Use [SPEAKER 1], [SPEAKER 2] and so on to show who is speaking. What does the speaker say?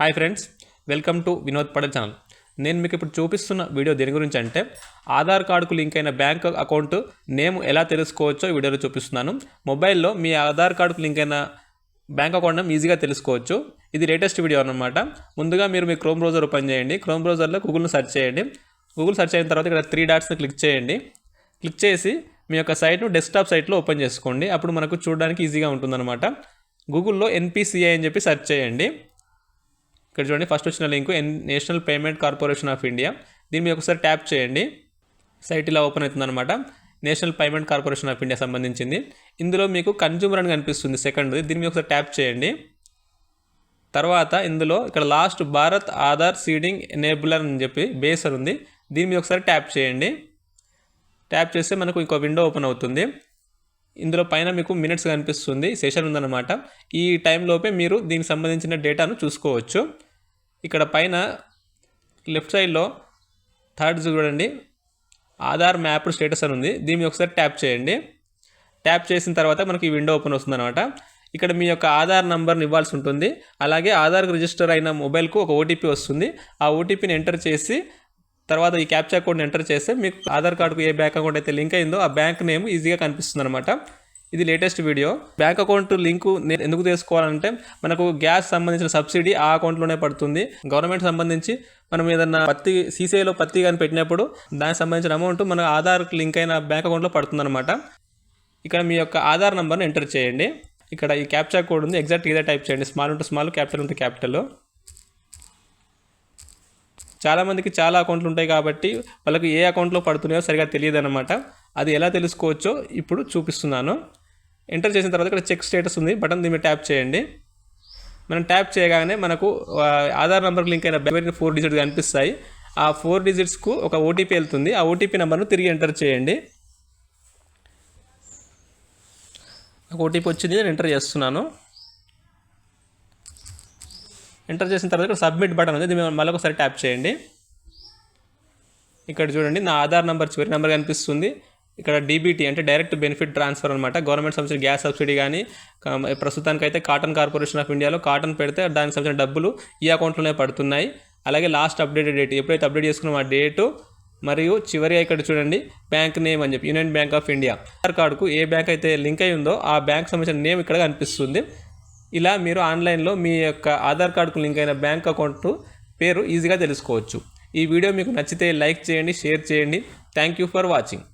[SPEAKER 1] Hi friends welcome to Vinod Padal channel నేను మీకు ఇప్పుడు చూపిస్తున్న వీడియో దేని గురించి అంటే ఆధార్ కార్డుకు లింక్ అయిన బ్యాంక్ అకౌంట్ నేమ్ ఎలా తెలుసుకోవచ్చో ఈ వీడియోలో చూపిస్తున్నాను. మొబైల్లో మీ ఆధార్ కార్డుకు లింక్ అయిన బ్యాంక్ అకౌంట్ నేమ్ ఈజీగా తెలుసుకోవచ్చు. ఇది లేటెస్ట్ వీడియో అనమాట ముందుగా మీరు మీ క్రోమ్ బ్రౌజర్ ఓపెన్ చేయండి. క్రోమ్ బ్రౌజర్లో గూగుల్ను సెర్చ్ చేయండి. గూగుల్ సెర్చ్ అయిన తర్వాత ఇక్కడ త్రీ డాట్స్ని క్లిక్ చేయండి. క్లిక్ చేసి మీ యొక్క సైట్ను డెస్క్టాప్ సైట్లో ఓపెన్ చేసుకోండి. అప్పుడు మనకు చూడడానికి ఈజీగా ఉంటుందన్నమాట. గూగుల్లో ఎన్పిసిఐ అని చెప్పి సెర్చ్ చేయండి. ఇక్కడ చూడండి ఫస్ట్ వచ్చిన link National Payment Corporation of India దీని మీద ఒకసారి ట్యాప్ చేయండి. సైట్ ఇలా ఓపెన్ అవుతుందన్నమాట. National Payment Corporation of India సంబంధించింది. ఇందులో మీకు కన్జ్యూమర్ అని కనిపిస్తుంది సెకండ్ దీని మీద ఒకసారి ట్యాప్ చేయండి. తర్వాత ఇందులో ఇక్కడ last Bharat Aadhaar seeding enabler అని చెప్పి బేసర్ ఉంది. దీని మీద ఒకసారి ట్యాప్ చేయండి. ట్యాప్ చేస్తే మనకు ఇంకో విండో ఓపెన్ అవుతుంది. ఇందులో పైన మీకు మినిట్స్ కనిపిస్తుంది సెషన్ ఉందన్నమాట. ఈ టైంలోపే మీరు దీనికి సంబంధించిన డేటాను చూసుకోవచ్చు. ఇక్కడ పైన లెఫ్ట్ సైడ్లో థర్డ్ చూడండి ఆధార్ మ్యాప్ స్టేటస్ అని ఉంది. దీన్ని ఒకసారి ట్యాప్ చేయండి. ట్యాప్ చేసిన తర్వాత మనకి ఈ విండో ఓపెన్ వస్తుంది అనమాట ఇక్కడ మీ యొక్క ఆధార్ నంబర్ని ఇవ్వాల్సి ఉంటుంది. అలాగే ఆధార్కి రిజిస్టర్ అయిన మొబైల్కు ఒక ఓటీపీ వస్తుంది. ఆ ఓటీపీని ఎంటర్ చేసి తర్వాత ఈ క్యాప్చా కోడ్ని ఎంటర్ చేస్తే మీకు ఆధార్ కార్డుకు ఏ బ్యాంక్ అకౌంట్ అయితే లింక్ అయిందో ఆ బ్యాంక్ నేమ్ ఈజీగా కనిపిస్తుంది అనమాట ఇది latest video bank account link నేను ఎందుకు తీసుకోవాలంటే మనకు గ్యాస్ సంబంధించిన సబ్సిడీ ఆ అకౌంట్లోనే పడుతుంది. గవర్నమెంట్ సంబంధించి మనం ఏదన్నా పత్తి సీసీఐలో పత్తి కానీ పెట్టినప్పుడు దానికి సంబంధించిన అమౌంట్ మన ఆధార్ లింక్ అయిన బ్యాంక్ అకౌంట్లో పడుతుందన్నమాట. ఇక్కడ మీ యొక్క ఆధార్ నెంబర్ని ఎంటర్ చేయండి. ఇక్కడ ఈ క్యాప్చా కోడ్ ఉంది. ఎగ్జాక్ట్ ఇదే టైప్ చేయండి. స్మాల్ ఉంటే స్మాల్ క్యాపిటల్ ఉంటే క్యాపిటల్ చాలామందికి చాలా అకౌంట్లు ఉంటాయి కాబట్టి వాళ్ళకి ఏ అకౌంట్లో పడుతున్నాయో సరిగా తెలియదు అనమాట అది ఎలా తెలుసుకోవచ్చో ఇప్పుడు చూపిస్తున్నాను. ఎంటర్ చేసిన తర్వాత ఇక్కడ చెక్ స్టేటస్ ఉంది. బటన్ దీని మీద ట్యాప్ చేయండి. మనం ట్యాప్ చేయగానే మనకు ఆధార్ నెంబర్కి లింక్ అయిన బ్యాంక్ ఫోర్ డిజిట్స్ కనిపిస్తాయి. ఆ ఫోర్ డిజిట్స్కు ఒక ఓటీపీ వెళ్తుంది. ఆ ఓటీపీ నెంబర్ను తిరిగి ఎంటర్ చేయండి. నాకు ఓటీపీ వచ్చింది నేను ఎంటర్ చేస్తున్నాను. ఎంటర్ చేసిన తర్వాత ఇక్కడ సబ్మిట్ బటన్ ఉంది. మేము మళ్ళీ ఒకసారి ట్యాప్ చేయండి. ఇక్కడ చూడండి నా ఆధార్ నెంబర్ చివరి నెంబర్ కనిపిస్తుంది. ఇక్కడ డీబీటీ అంటే డైరెక్ట్ బెనిఫిట్ ట్రాన్స్ఫర్ అనమాట గవర్నమెంట్ సంబంధించిన గ్యాస్ సబ్సిడీ కానీ కా- ప్రస్తుతానికి అయితే కాటన్ కార్పొరేషన్ ఆఫ్ ఇండియాలో కాటన్ పెడితే దానికి సంబంధించిన డబ్బులు ఈ అకౌంట్లోనే పడుతున్నాయి. అలాగే లాస్ట్ అప్డేటెడ్ డేట్ ఎప్పుడైతే అప్డేట్ చేసుకున్నామో ఆ డేటు మరియు చివరి ఇక్కడ చూడండి బ్యాంక్ నేమ్ అని చెప్పి Union Bank of India Aadhaar కార్డుకు ఏ బ్యాంక్ అయితే లింక్ అయి ఉందో ఆ బ్యాంక్ సంబంధించిన నేమ్ ఇక్కడ కనిపిస్తుంది. ఇలా మీరు ఆన్లైన్లో మీ యొక్క ఆధార్ కార్డుకు లింక్ అయిన బ్యాంక్ అకౌంట్ పేరు ఈజీగా తెలుసుకోవచ్చు. ఈ వీడియో మీకు నచ్చితే లైక్ చేయండి షేర్ చేయండి. Thank you for watching